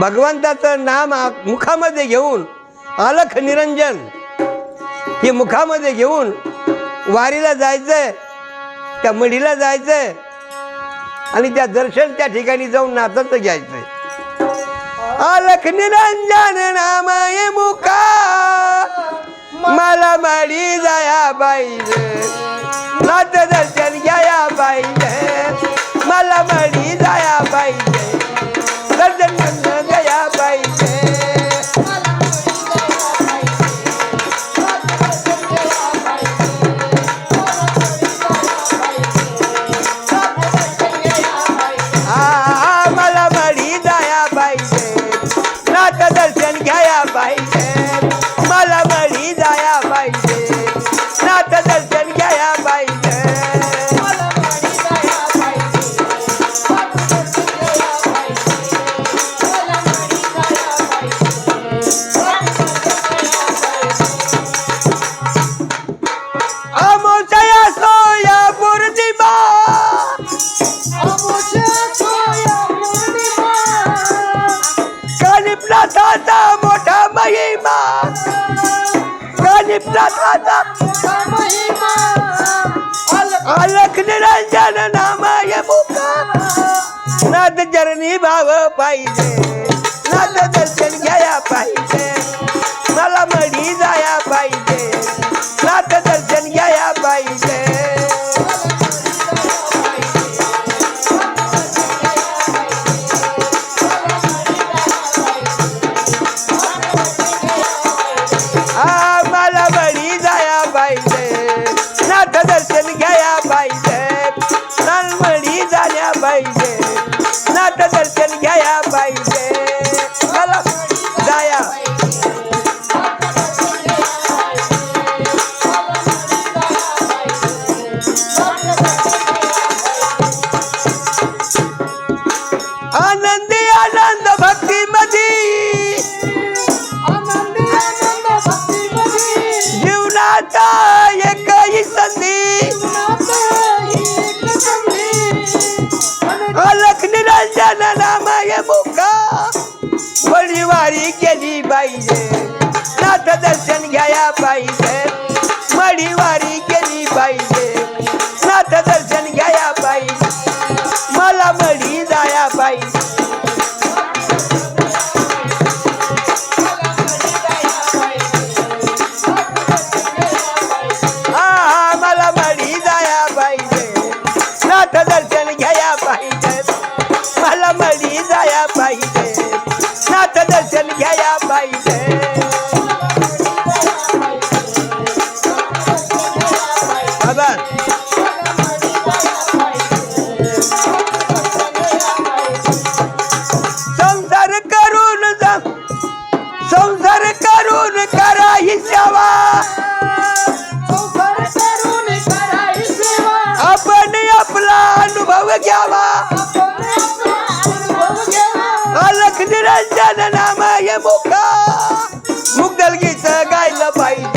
भगवंताचं नाम मुखामध्ये घेऊन अलख निरंजन हे मुखामध्ये घेऊन वारीला जायचंय त्या मढीला जायचंय आणि त्या दर्शन त्या ठिकाणी जाऊन नाचत घ्यायचंय. अलख निरंजन नाम ये मुखा मला मडी जाया पाहिजे. नाच दर्शन महिमा कानिपनाथाचा अलख निरंजन नामाय मुखा नाथ चरणी भाव पाहिजे नाथ दर्शन घ्याया पाहिजे। दर्शन घ्याया पाहिजे. मला जाया. आनंदी आनंद भक्ती मधी जीवनाचा अलख निरंजन नामाय मुखा केली पाहिजे नाथ दर्शन घ्या संसार करून करा ही सेवा. आपण आपला अनुभव घ्यावा. अलख निरंजन नामाय मुखा. मुगल गीत गायलं पाहिजे.